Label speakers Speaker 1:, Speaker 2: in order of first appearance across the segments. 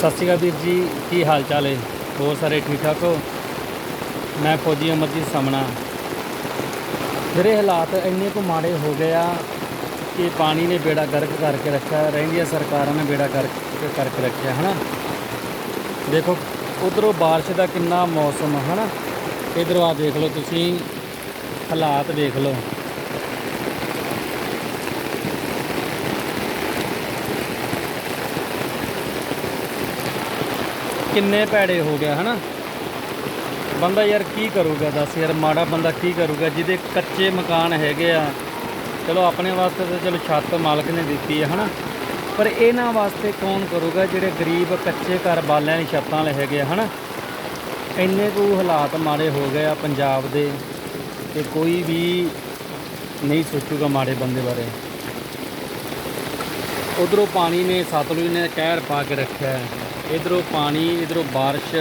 Speaker 1: ਸਤਿ ਸ਼੍ਰੀ ਅਕਾਲ ਵੀਰ ਜੀ ਕੀ ਹਾਲ ਚਾਲ ਹੈ? ਹੋਰ ਸਾਰੇ ਠੀਕ ਠਾਕ ਹੋ? ਮੈਂ ਫੌਜੀ ਅਮਰਜੀਤ ਸਾਹਮਣਾ ਜਿਹੜੇ ਹਾਲਾਤ ਇੰਨੇ ਕੁ ਮਾੜੇ ਹੋ ਗਏ ਆ ਕਿ ਪਾਣੀ ਨੇ ਬੇੜਾ ਗਰਕ ਕਰਕੇ ਰੱਖਿਆ ਰਹਿੰਦੀਆਂ ਸਰਕਾਰਾਂ ਨੇ ਬੇੜਾ ਗਰਕ ਕਰਕੇ ਰੱਖਿਆ ਹਨਾ? ਦੇਖੋ ਉਧਰੋਂ ਬਾਰਿਸ਼ ਦਾ ਕਿੰਨਾ ਮੌਸਮ ਆ, ਹਨਾ? ਇਧਰੋਂ ਆ ਦੇਖ ਲਓ ਤੁਸੀਂ ਹਾਲਾਤ ਦੇਖ ਲਓ। ਕਿੰਨੇ ਭੈੜੇ ਹੋ ਗਿਆ, ਹਨਾ? ਬੰਦਾ ਯਾਰ ਕੀ ਕਰੂਗਾ, ਦੱਸ ਯਾਰ, ਮਾੜਾ ਬੰਦਾ ਕੀ ਕਰੂਗਾ, ਜਿਹਦੇ ਕੱਚੇ ਮਕਾਨ ਹੈਗੇ ਆ। ਚਲੋ, ਆਪਣੇ ਵਾਸਤੇ ਤਾਂ ਚਲੋ ਛੱਤ ਮਾਲਕ ਨੇ ਦਿੱਤੀ ਹੈ ਹਨਾ? ਪਰ ਇਹਨਾਂ ਵਾਸਤੇ ਕੌਣ ਕਰੂਗਾ ਜਿਹੜੇ ਗਰੀਬ, ਕੱਚੇ ਘਰ ਬਾਲਿਆਂ ਦੀ ਛੱਤਾਂ ਵਾਲੇ ਹੈਗੇ ਆ, ਹਨਾ? ਇੰਨੇ ਕੁ ਹਾਲਾਤ ਮਾੜੇ ਹੋ ਗਏ ਆ ਪੰਜਾਬ ਦੇ ਕਿ ਕੋਈ ਵੀ ਨਹੀਂ ਸੋਚੂਗਾ ਮਾੜੇ ਬੰਦੇ ਬਾਰੇ। ਉਧਰੋਂ ਪਾਣੀ ਨੇ, ਸਤਲੁਜ ਨੇ ਕਹਿਰ ਪਾ ਕੇ ਰੱਖਿਆ। ਹੈ ਇਧਰੋਂ ਪਾਣੀ, ਇਧਰੋਂ ਬਾਰਿਸ਼,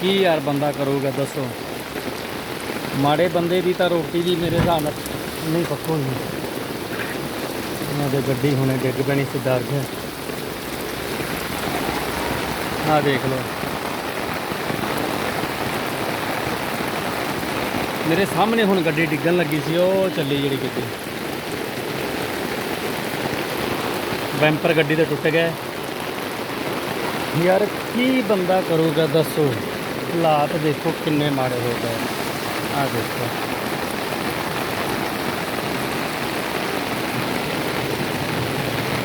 Speaker 1: ਕੀ ਯਾਰ ਬੰਦਾ ਕਰੂਗਾ ਦੱਸੋ? ਮਾੜੇ ਬੰਦੇ ਦੀ ਤਾਂ ਰੋਟੀ ਵੀ ਮੇਰੇ ਹਿਸਾਬ ਨਾਲ ਨਹੀਂ ਪੱਕੋਗੀ ਇਹਨਾਂ ਦੇ ਗੱਡੀ ਹੁਣੇ ਡਿੱਗ ਪੈਣੀ ਸਿੱਧਾ ਗਿਆ। ਆਹ ਦੇਖ ਲਓ। ਮੇਰੇ ਸਾਹਮਣੇ ਹੁਣ ਗੱਡੀ ਡਿੱਗਣ ਲੱਗੀ ਸੀ, ਉਹ ਚੱਲੀ ਜਿਹੜੀ ਗੱਡੀ। ਬੈਂਪਰ ਗੱਡੀ ਦੇ ਟੁੱਟ ਗਏ ਯਾਰ ਕੀ ਬੰਦਾ ਕਰੂਗਾ ਦੱਸੋ? ਹਾਲਾਤ ਦੇਖੋ ਕਿੰਨੇ ਮਾੜੇ ਹੋ ਗਏ। ਆ ਦੇਖੋ।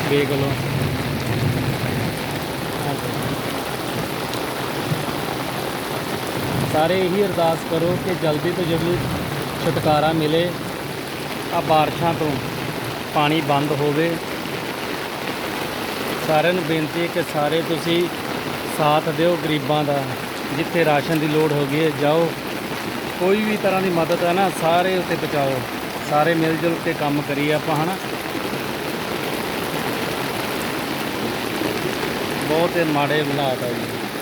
Speaker 1: ਦੇਖ ਲਓ। ਆਹ ਦੇਖੋ। ਸਾਰੇ ਇਹੀ ਅਰਦਾਸ ਕਰੋ ਕਿ ਜਲਦੀ ਤੋਂ ਜਲਦੀ ਛੁਟਕਾਰਾ ਮਿਲੇ। ਆ ਬਾਰਿਸ਼ਾਂ ਤੋਂ ਪਾਣੀ ਬੰਦ ਹੋਵੇ। ਸਾਰਿਆਂ ਨੂੰ ਬੇਨਤੀ ਹੈ ਕਿ ਸਾਰੇ ਤੁਸੀਂ ਸਾਥ ਦਿਓ ਗਰੀਬਾਂ ਦਾ, ਜਿੱਥੇ ਰਾਸ਼ਨ ਦੀ ਲੋੜ ਹੋ ਗਈ ਹੈ, ਜਾਓ। ਕੋਈ ਵੀ ਤਰ੍ਹਾਂ ਦੀ ਮਦਦ ਹੈ ਨਾ, ਸਾਰੇ ਉੱਤੇ ਪਹੁੰਚਾਓ। ਸਾਰੇ ਮਿਲ ਜੁਲ ਕੇ ਕੰਮ ਕਰੀਏ ਆਪਾਂ, ਹਨਾ। ਬਹੁਤ ਮਾੜੇ ਹਾਲਾਤ ਆ ਜੀ।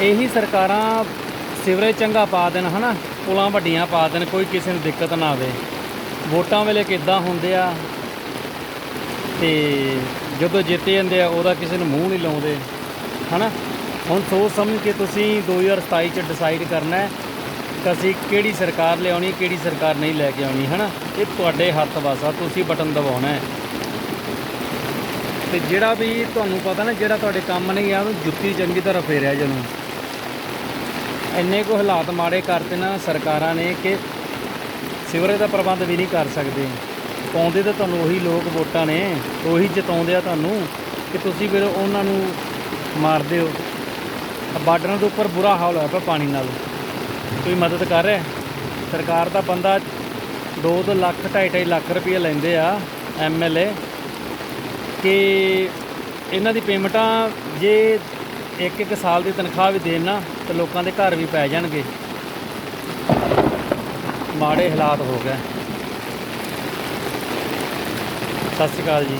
Speaker 1: ਇਹੀ ਸਰਕਾਰਾਂ ਸਿਵਰੇਜ ਚੰਗਾ ਪਾ ਦੇਣ, ਹਨਾ? ਪੁਲਾਂ ਵੱਡੀਆਂ ਪਾ ਦੇਣ, ਕੋਈ ਕਿਸੇ ਨੂੰ ਦਿੱਕਤ ਨਾ ਆਵੇ। ਵੋਟਾਂ ਵੇਲੇ ਕਿੱਦਾਂ ਹੁੰਦੇ ਆ? ਤੇ ਜਦੋਂ ਜਿੱਤੇ ਜਾਂਦੇ ਆ, ਉਹਦਾ ਕਿਸੇ ਨੂੰ ਮੂੰਹ ਨਹੀਂ ਲਾਉਂਦੇ, ਹਨਾ? ਹੁਣ ਸੋਚ ਸਮਝ ਕੇ ਤੁਸੀਂ 2027 ਚ ਡਿਸਾਈਡ ਕਰਨਾ ਹੈ ਕਿ ਅਸੀਂ ਕਿਹੜੀ ਸਰਕਾਰ ਲਿਆਉਣੀ, ਕਿਹੜੀ ਸਰਕਾਰ ਨਹੀਂ ਲੈ ਕੇ ਆਉਣੀ, ਹਨਾ? ਇਹ ਤੁਹਾਡੇ ਹੱਥ ਵਾਸਾ ਤੁਸੀਂ ਬਟਨ ਦਬਾਉਣਾ ਹੈ। ਤੇ ਜਿਹੜਾ ਵੀ ਤੁਹਾਨੂੰ ਪਤਾ ਨਾ, ਜਿਹੜਾ ਤੁਹਾਡੇ ਕੰਮ ਨਹੀਂ ਆ, ਉਹਨੂੰ ਜੁੱਤੀ ਚੰਗੀ ਤਰ੍ਹਾਂ ਫੇਰਿਆ ਜਨੂੰ ਇੰਨੇ ਕੋ ਹਾਲਾਤ ਮਾੜੇ ਕਰਤੇ ਨਾ ਸਰਕਾਰਾਂ ਨੇ ਕਿ ਸਿਵਰੇਜ ਦਾ ਪ੍ਰਬੰਧ ਵੀ ਨਹੀਂ ਕਰ ਸਕਦੇ। ਪਾਉਂਦੇ ਤਾਂ ਤੁਹਾਨੂੰ ਉਹੀ ਲੋਕ ਵੋਟਾਂ ਨੇ, ਉਹੀ ਜਿਤਾਉਂਦੇ ਆ ਤੁਹਾਨੂੰ ਕਿ ਤੁਸੀਂ ਫਿਰ ਉਹਨਾਂ ਨੂੰ ਮਾਰਦੇ ਹੋ। ਆ ਬਾਰਡਰਾਂ ਦੇ ਉੱਪਰ ਬੁਰਾ ਹਾਲ ਹੋਇਆ ਪਿਆ ਪਾਣੀ ਨਾਲ। ਕੋਈ ਮਦਦ ਕਰ ਰਿਹਾ? ਸਰਕਾਰ ਦਾ ਬੰਦਾ 2-2 ਲੱਖ 2.5 ਲੱਖ ਰੁਪਏ ਲੈਂਦੇ ਆ ਐਮਐਲਏ ਕਿ ਇਹਨਾਂ ਦੀ ਪੇਮੈਂਟਾਂ ਜੇ ਇੱਕ ਇੱਕ ਸਾਲ ਦੀ ਤਨਖਾਹ ਵੀ ਦੇਣ ਨਾ, ਤੇ ਲੋਕਾਂ ਦੇ ਘਰ ਵੀ ਪੈ ਜਾਣਗੇ। ਮਾੜੇ ਹਾਲਾਤ ਹੋ ਗਏ। ਸਤਿ ਸ਼੍ਰੀ ਅਕਾਲ ਜੀ।